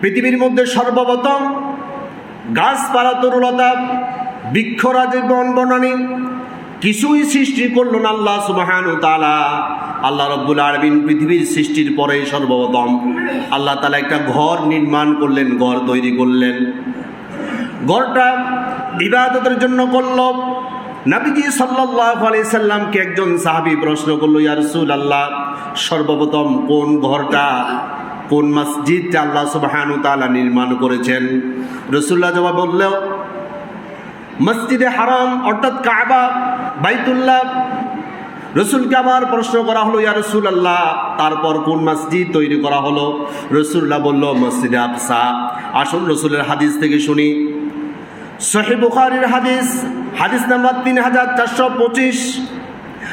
পৃথিবীর মধ্যে সর্বপ্রথম গাছপালা তরুলতা বৃক্ষরাজের বন বনানী, কিছুই সৃষ্টি করল না আল্লাহ সুবাহান তালা আল্লাহ রব্বুল আরবিন পৃথিবীর সৃষ্টির পরে সর্বপ্রথম আল্লাহ তালা একটা ঘর নির্মাণ করলেন, ঘর তৈরি করলেন। ঘরটা ইবাদতের জন্য করল। নাবিজি সাল্লাহ আলি সাল্লামকে একজন সাহাবি প্রশ্ন করল ইয়ারসুল আল্লাহ সর্বপ্রথম কোন ঘরটা কোন মসজিদটা আল্লাহ সুবাহানু তালা নির্মাণ করেছেন? রসুল্লাহ জবাব বললেও মসজিদে হারাম, অর্থাৎ কাবা, বাইতুল্লাহ। রসুলকে আবার প্রশ্ন করা হলো, ইয়া রসুল আল্লাহ তারপর কোন মসজিদ তৈরি করা হলো? রসুল্লাহ বলল, মসজিদে আফসা আসুন রসুলের হাদিস থেকে শুনি। সহি বুখারির হাদিস হাদিস নাম্বার তিন হাজার চারশো পঁচিশ।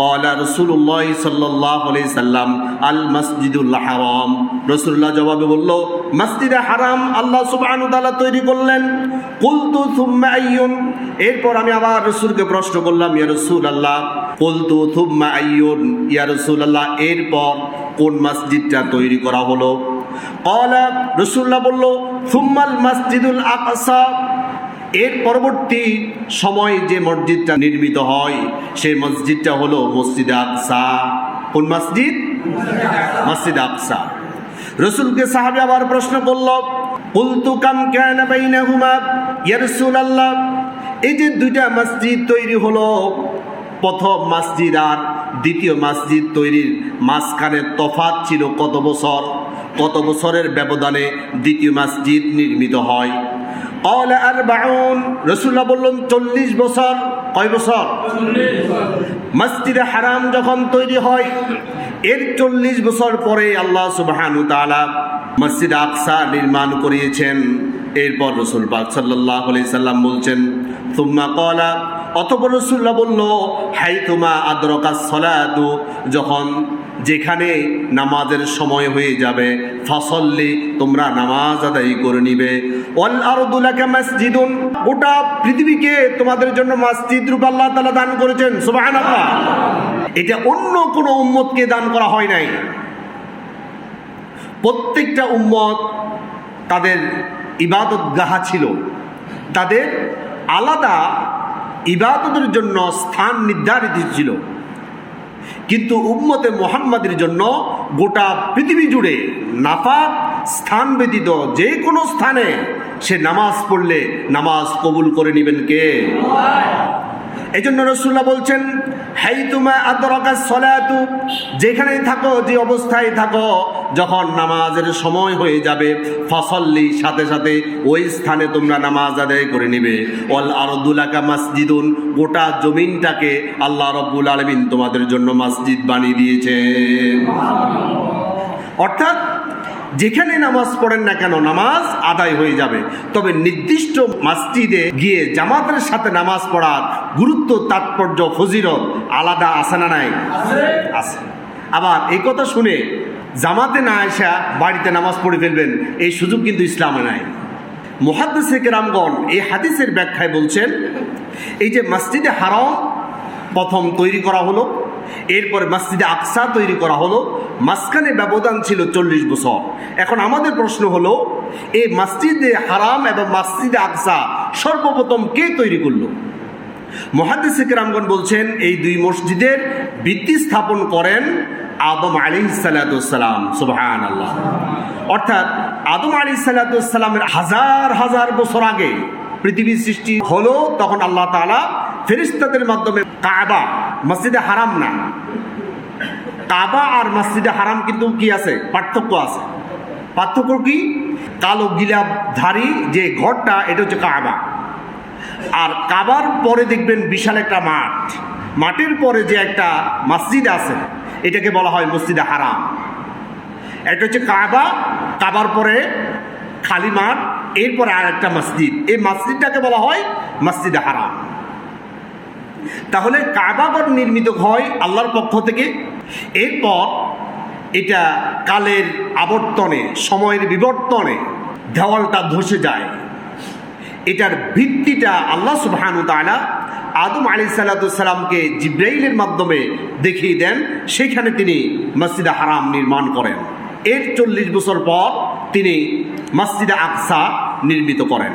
কলা রসুল্লাহ সাল্লাহ সাল্লাম আল মসজিদুল হারাম রসুল্লাহ জবাবে বলল, মসজিদে হারাম, আল্লাহ সুবাহানুতালা তৈরি করলেন। কুলতু থুম্মা আইয়ুন এরপর আমি আবার রসুলকে প্রশ্ন করলাম, ইয়া রসুল আল্লাহ কুলতু থুম্মা আইয়ুন ইয়া রসুল আল্লাহ এরপর কোন মসজিদটা তৈরি করা হলো? কলা রসুল্লাহ বলল থুম্মাল মসজিদুল আকসা এর পরবর্তী সময় যে মসজিদটা নির্মিত হয়, সেই মসজিদটা হলো মসজিদ আকসা। কোন মসজিদ? মসজিদ আকসা। রসুলকে সাহাবি আবার প্রশ্ন করল, কুলতু কাম কানা বাইনাহুমা ইয়া রাসূলুল্লাহ? এই যে দুইটা মসজিদ তৈরি হলো, প্রথম মসজিদ আর দ্বিতীয় মসজিদ তৈরির মাঝখানে তফাৎ ছিল কত বছর? কত বছরের ব্যবধানে দ্বিতীয় মসজিদ নির্মিত হয়? কল আর বাউন রসুল্লাহ বললেন চল্লিশ বছর। কয় বছর? মসজিদে হারাম যখন তৈরি হয়, এর চল্লিশ বছর পরে আল্লাহ সুবাহানু তালা মসজিদ আকসা নির্মাণ করিয়েছেন। এরপর রসুল পাক সাল্লাহ সাল্লাম বলছেন তুম্মা কলা অতপর রসুল্লাহ বলল হাই তুমা আদরকা সলাতু যখন যেখানে নামাজের সময় হয়ে যাবে, ফসল্লি, তোমরা নামাজ আদায় করে নিবে। অল আরদুলাকা মসজিদুন। গোটা পৃথিবীকে তোমাদের জন্য মসজিদ রূপ আল্লাহ তাআলা দান করেছেন, সুবহানাল্লাহ। এটা অন্য কোনো উম্মতকে দান করা হয় নাই। প্রত্যেকটা উম্মত তাদের ইবাদত গাহা ছিল। তাদের আলাদা ইবাদতের জন্য স্থান নির্ধারিত ছিল। কিন্তু উম্মতে মোহাম্মদের জন্য গোটা পৃথিবী জুড়ে নাফা স্থান ব্যতীত যে কোনো স্থানে সে নামাজ পড়লে নামাজ কবুল করে নেবেন কে? এই জন্য রসুল্লাহ বলছেন হাই তোমা আদরকা সলাতু, যেখানেই থাকো, যে অবস্থায় থাকো, যখন নামাজের সময় হয়ে যাবে, ফসল্লি, সাথে সাথে ওই স্থানে তোমরা নামাজ আদায় করে নিবে। অল আরদুলাকা মসজিদুন, গোটা জমিনটাকে আল্লাহ রব্বুল আলমিন তোমাদের জন্য মসজিদ বানিয়ে দিয়েছে অর্থাৎ যেখানে নামাজ পড়েন না কেন, নামাজ আদায় হয়ে যাবে। তবে নির্দিষ্ট মাসজিদে গিয়ে জামাতের সাথে নামাজ পড়ার গুরুত্ব, তাৎপর্য ফজিরত আলাদা আছে না নাই? আছে। আবার এই কথা শুনে জামাতে না আসা বাড়িতে নামাজ পড়ে ফেলবেন, এই সুযোগ কিন্তু ইসলামে নাই। মুহাদ্দিস রামগণ এই হাদিসের ব্যাখ্যায় বলছেন, এই যে মসজিদে হারাম প্রথম তৈরি করা হলো, এরপর মসজিদে আকসা তৈরি করা হলো মাঝখানে ব্যবধান ছিল চল্লিশ বছর। এখন আমাদের প্রশ্ন হলো এই মাসজিদে হারাম এবং মাসজিদে আকসা সর্বপ্রথম কে তৈরি করল? মহাদিস রামগণ বলছেন, এই দুই মসজিদের ভিত্তি স্থাপন করেন আদম আলী সালাতাম সুবহান আল্লাহ অর্থাৎ আদম আলী সালাতামের হাজার হাজার বছর আগে পৃথিবীর সৃষ্টি হলো, তখন আল্লাহ তালা ফেরিস্তাদের মাধ্যমে কাবা, মসজিদে হারাম না। কাবা আর মসজিদে হারাম কিন্তু কি আছে? পার্থক্য আছে। পার্থক্য কি? কালো গিলাধারী যে ঘরটা, এটা হচ্ছে কাবা। আর কাবার পরে দেখবেন বিশাল একটা মাঠ। মাঠের পরে যে একটা মসজিদ আছে, এটাকে বলা হয় মসজিদে হারাম। এটা হচ্ছে কাবা। কাবার পরে খালি মাঠ, এরপরে আর একটা মসজিদ। এই মসজিদটাকে বলা হয় মসজিদে হারাম। তাহলে কাবাগর নির্মিত হয় আল্লাহর পক্ষ থেকে এরপর এটা কালের আবর্তনে, সময়ের বিবর্তনে দেওয়ালটা ধসে যায়। এটার ভিত্তিটা আল্লাহ সুবহানু তাআলা আদম আলী সাল্লাতুসাল্লামকে জিব্রাইলের মাধ্যমে দেখিয়ে দেন, সেখানে তিনি মসজিদে হারাম নির্মাণ করেন। এর চল্লিশ বছর পর তিনি মসজিদে আকসা নির্মিত করেন।